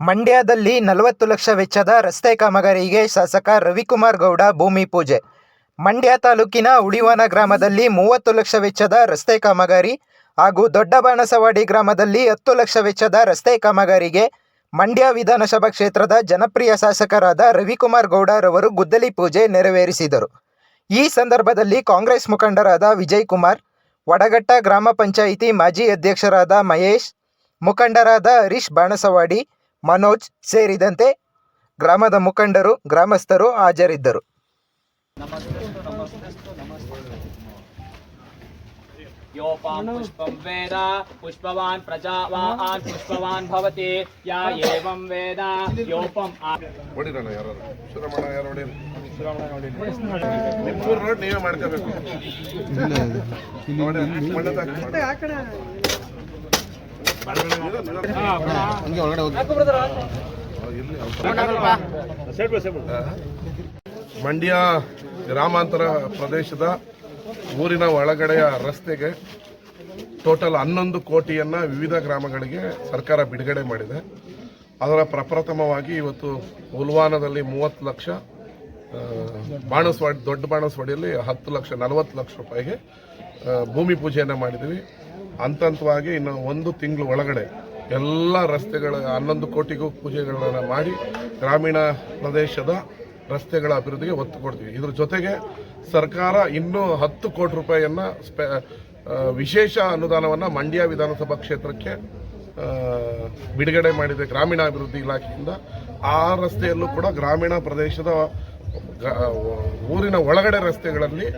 ಮಂಡ್ಯದಲ್ಲಿ ನಲವತ್ತು ಲಕ್ಷ ವೆಚ್ಚದ ರಸ್ತೆ ಕಾಮಗಾರಿಗೆ ಶಾಸಕ ರವಿಕುಮಾರ್ ಗೌಡ ಭೂಮಿ ಪೂಜೆ. ಮಂಡ್ಯ ತಾಲೂಕಿನ ಉಳಿವಾನ ಗ್ರಾಮದಲ್ಲಿ ಮೂವತ್ತು ಲಕ್ಷ ವೆಚ್ಚದ ರಸ್ತೆ ಕಾಮಗಾರಿ ಹಾಗೂ ದೊಡ್ಡ ಬಾಣಸವಾಡಿ ಗ್ರಾಮದಲ್ಲಿ ಹತ್ತು ಲಕ್ಷ ವೆಚ್ಚದ ರಸ್ತೆ ಕಾಮಗಾರಿಗೆ ಮಂಡ್ಯ ವಿಧಾನಸಭಾ ಕ್ಷೇತ್ರದ ಜನಪ್ರಿಯ ಶಾಸಕರಾದ ರವಿಕುಮಾರ್ ಗೌಡರವರು ಗುದ್ದಲಿ ಪೂಜೆ ನೆರವೇರಿಸಿದರು. ಈ ಸಂದರ್ಭದಲ್ಲಿ ಕಾಂಗ್ರೆಸ್ ಮುಖಂಡರಾದ ವಿಜಯ್ ಕುಮಾರ್, ವಡಗಟ್ಟ ಗ್ರಾಮ ಪಂಚಾಯಿತಿ ಮಾಜಿ ಅಧ್ಯಕ್ಷರಾದ ಮಹೇಶ್, ಮುಖಂಡರಾದ ಹರೀಶ್ ಬಾಣಸವಾಡಿ ಮನೋಜ್ ಸೇರಿದಂತೆ ಗ್ರಾಮದ ಮುಖಂಡರು ಗ್ರಾಮಸ್ಥರು ಹಾಜರಿದ್ದರು योपां पुष्पं वेद पुष्पवान् प्रजावान् पुष्पवान् भवति या एवं वेद योपम् आ ಹೊಡಿರೋಣ ಯಾರು ಶಿವರಮಣ ಯಾರು ಹೊಡೀರಿ ನಿಮ್ಮೂರು ರೋಡ್ ನೀವೇ ಮಾಡ್ಕೋಬೇಕು ಮಂಡ್ಯ ಗ್ರಾಮಾಂತರ ಪ್ರದೇಶದ ಊರಿನ ಒಳಗಡೆಯ ರಸ್ತೆಗೆ ಟೋಟಲ್ ಹನ್ನೊಂದು ಕೋಟಿಯನ್ನ ವಿವಿಧ ಗ್ರಾಮಗಳಿಗೆ ಸರ್ಕಾರ ಬಿಡುಗಡೆ ಮಾಡಿದೆ. ಅದರ ಪ್ರಪ್ರಥಮವಾಗಿ ಇವತ್ತು ಉಲ್ವಾನದಲ್ಲಿ ಮೂವತ್ತು ಲಕ್ಷ ಬಾಣಸ್ವಾಡಿ, ದೊಡ್ಡ ಬಾಣಸ್ವಾಡಿಯಲ್ಲಿ ಹತ್ತು ಲಕ್ಷ ನಲವತ್ತು ಲಕ್ಷ ರೂಪಾಯಿಗೆ ಭೂಮಿ ಪೂಜೆಯನ್ನು ಮಾಡಿದ್ವಿ ಹಂತ ಹಂತವಾಗಿ ಇನ್ನು ಒಂದು ತಿಂಗಳು ಒಳಗಡೆ ಎಲ್ಲ ರಸ್ತೆಗಳ ಹನ್ನೊಂದು ಕೋಟಿಗೂ ಪೂಜೆಗಳನ್ನು ಮಾಡಿ ಗ್ರಾಮೀಣ ಪ್ರದೇಶದ ರಸ್ತೆಗಳ ಅಭಿವೃದ್ಧಿಗೆ ಒತ್ತು ಕೊಡ್ತೀವಿ. ಇದ್ರ ಜೊತೆಗೆ ಸರ್ಕಾರ ಇನ್ನೂ ಹತ್ತು ಕೋಟಿ ರೂಪಾಯಿಯನ್ನು ಸ್ಪೆ ವಿಶೇಷ ಅನುದಾನವನ್ನು ಮಂಡ್ಯ ವಿಧಾನಸಭಾ ಕ್ಷೇತ್ರಕ್ಕೆ ಬಿಡುಗಡೆ ಮಾಡಿದೆ ಗ್ರಾಮೀಣಾಭಿವೃದ್ಧಿ ಇಲಾಖೆಯಿಂದ. ಆ ರಸ್ತೆಯಲ್ಲೂ ಕೂಡ ಗ್ರಾಮೀಣ ಪ್ರದೇಶದ ಊರಿನ ಒಳಗಡೆ ರಸ್ತೆಗಳಲ್ಲಿ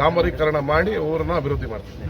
ಡಾಂಬರೀಕರಣ ಮಾಡಿ ಊರನ್ನು ಅಭಿವೃದ್ಧಿ ಮಾಡ್ತೀವಿ.